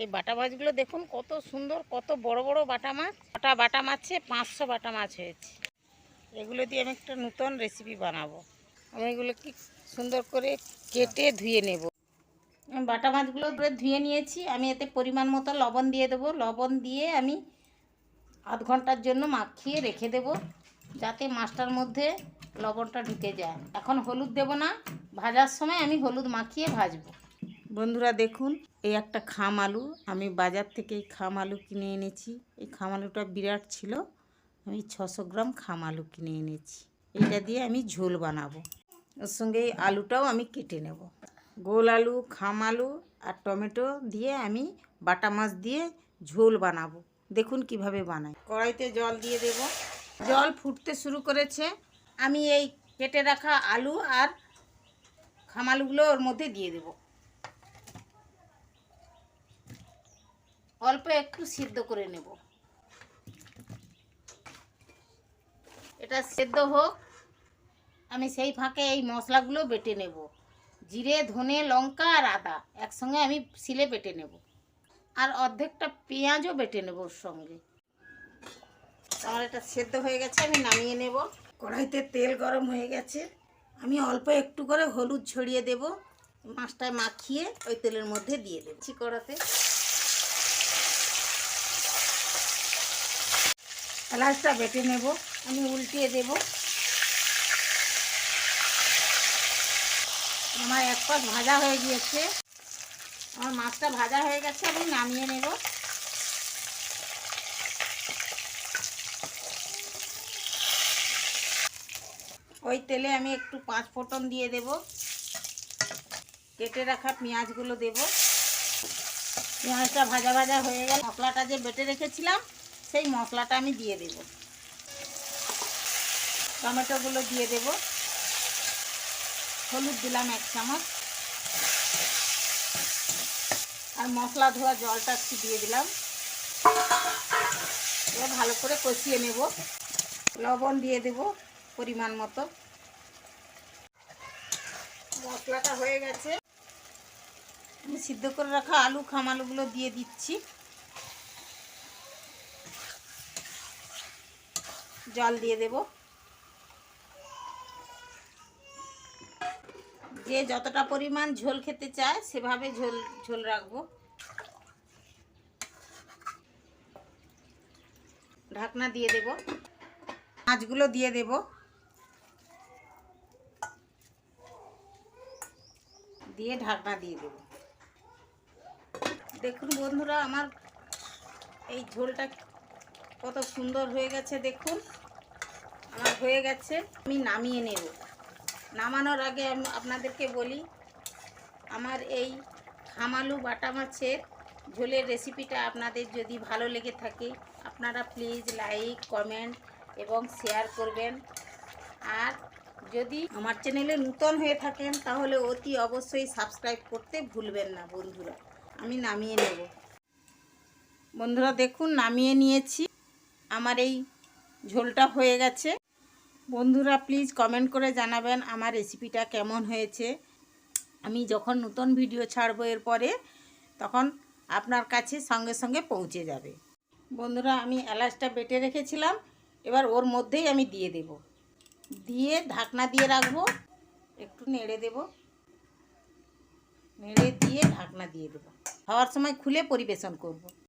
এই বাটা মাছগুলো দেখুন কত সুন্দর, কত বড় বড় বাটা মাছ। বাটা বাটা মাছে, পাঁচশো বাটা মাছ হয়েছে। এগুলো দিয়ে আমি একটা নতুন রেসিপি বানাবো। আমি এগুলো কি সুন্দর করে কেটে ধুয়ে নেব। বাটা মাছগুলো ধুয়ে নিয়েছি। আমি এতে পরিমাণ মতো লবণ দিয়ে দেবো। লবণ দিয়ে আমি আধ ঘণ্টার জন্য মাখিয়ে রেখে দেব, যাতে মাছটার মধ্যে লবণটা ঢুকে যায়। এখন হলুদ দেব না। ভাজার সময় আমি হলুদ মাখিয়ে ভাজবো। বন্ধুরা দেখুন, এই একটা খাম আলু। আমি বাজার থেকে এই খাম আলু কিনে এনেছি। এই খাম আলুটা বিরাট ছিল। আমি ছশো গ্রাম খাম আলু কিনে এনেছি। এটা দিয়ে আমি ঝোল বানাবো। ওর সঙ্গে এই আলুটাও আমি কেটে নেব। গোল আলু, খাম আলু আর টমেটো দিয়ে আমি বাটা মাছ দিয়ে ঝোল বানাবো। দেখুন কীভাবে বানাই। কড়াইতে জল দিয়ে দেব। জল ফুটতে শুরু করেছে। আমি এই কেটে রাখা আলু আর খামালুগুলো ওর মধ্যে দিয়ে দেব। অল্প একটু সিদ্ধ করে নেব। এটা সেদ্ধ হোক, আমি সেই ফাঁকে এই মশলাগুলো বেটে নেব। জিরে, ধনে, লঙ্কা আর আদা একসঙ্গে আমি শিলে বেটে নেব। আর অর্ধেকটা পেঁয়াজও বেটে নেব ওর সঙ্গে। আমার এটা সেদ্ধ হয়ে গেছে, আমি নামিয়ে নেব। কড়াইতে তেল গরম হয়ে গেছে। আমি অল্প একটু করে হলুদ ছড়িয়ে দেব। মাছটায় মাখিয়ে ওই তেলের মধ্যে দিয়ে দেব। কড়াতে এলাচটা বেটে নেব, আমি উল্টিয়ে দেব। আমার এক পাশ ভাজা হয়ে গিয়েছে। আমার মাছটা ভাজা হয়ে গেছে, আমি নামিয়ে নেব। ওই তেলে আমি একটু পাঁচ ফোড়ন দিয়ে দেব। কেটে রাখা পেঁয়াজগুলো দেব। পেঁয়াজটা ভাজা ভাজা হয়ে গেল। মশলাটা যে বেটে রেখেছিলাম সেই মশলাটা আমি দিয়ে দেব। টমেটোগুলো দিয়ে দেব। হলুদ দিলাম এক চামচ। আর মশলা ধোয়া জলটা একটু দিয়ে দিলাম। এবার ভালো করে কষিয়ে নেব। লবণ দিয়ে দেব পরিমাণ মতো। মশলাটা হয়ে গেছে। আমি সিদ্ধ করে রাখা আলু খামালুগুলো দিয়ে দিচ্ছি। জল দিয়ে দেব। যে যতটা পরিমাণ ঝোল খেতে চায়, সেভাবে ঝোল ঝোল রাখব। ঢাকনা দিয়ে দেব। মাছগুলো দিয়ে দেব। দিয়ে ঢাকনা দিয়ে দেব। দেখুন বন্ধুরা, আমার এই ঝোলটা কত সুন্দর হয়ে গেছে দেখুন। আমার হয়ে গেছে, আমি নামিয়ে নেব। নামানোর আগে আমি আপনাদেরকে বলি, আমার এই খামালু বাটা মাছের ঝোলের রেসিপিটা আপনাদের যদি ভালো লেগে থাকে, আপনারা প্লিজ লাইক কমেন্ট এবং শেয়ার করবেন। আর যদি আমার চ্যানেলে নূতন হয়ে থাকেন, তাহলে অতি অবশ্যই সাবস্ক্রাইব করতে ভুলবেন না বন্ধুরা। আমি নামিয়ে নেব। বন্ধুরা দেখুন, নামিয়ে নিয়েছি। আমার এই ঝোলটা হয়ে গেছে। বন্ধুরা প্লিজ কমেন্ট করে জানাবেন আমার রেসিপিটা কেমন হয়েছে। আমি যখন নতুন ভিডিও ছাড়বো এরপরে, তখন আপনার কাছে সঙ্গে সঙ্গে পৌঁছে যাবে। বন্ধুরা, আমি এলাচটা বেটে রেখেছিলাম, এবার ওর মধ্যেই আমি দিয়ে দেব। দিয়ে ঢাকনা দিয়ে রাখব, একটু নেড়ে দেব। নেড়ে দিয়ে ঢাকনা দিয়ে দেবো। খাওয়ার সময় খুলে পরিবেশন করব।